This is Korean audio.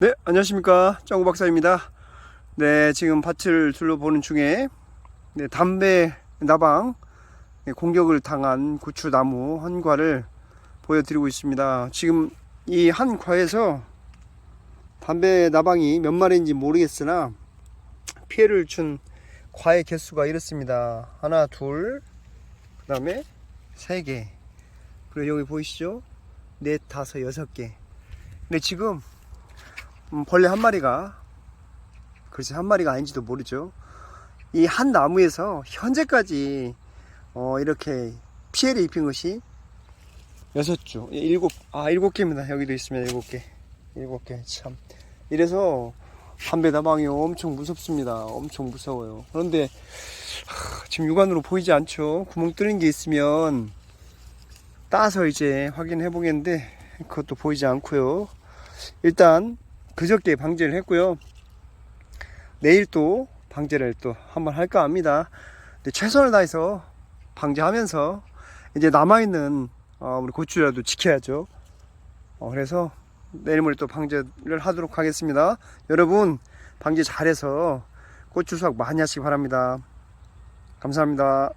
네, 안녕하십니까. 짱구 박사입니다. 네, 지금 밭을 둘러보는 중에 네, 담배 나방 네, 공격을 당한 고추나무 한 과를 보여드리고 있습니다. 지금 이 한 과에서 담배 나방이 몇 마리인지 모르겠으나 피해를 준 과의 개수가 이렇습니다. 하나, 둘, 그 다음에 세 개. 그리고 여기 보이시죠? 넷, 다섯, 여섯 개. 근데 지금 음, 벌레 한 마리가 글쎄 한 마리가 아닌지도 모르죠. 이 한 나무에서 현재까지 어, 이렇게 피해를 입힌 것이 여섯 주, 예, 일곱 아 일곱 개입니다. 여기도 있습니다. 일곱 개, 일곱 개 참. 이래서 담배 다방이 엄청 무섭습니다. 엄청 무서워요. 그런데 하, 지금 육안으로 보이지 않죠. 구멍 뚫린 게 있으면 따서 이제 확인해 보겠는데 그것도 보이지 않고요. 일단 그저께 방제를 했고요. 내일 또 방제를 또 한번 할까 합니다. 최선을 다해서 방제하면서 이제 남아있는 어, 우리 고추라도 지켜야죠. 어, 그래서 내일 모레 또 방제를 하도록 하겠습니다. 여러분 방제 잘해서 고추 수확 많이 하시기 바랍니다. 감사합니다.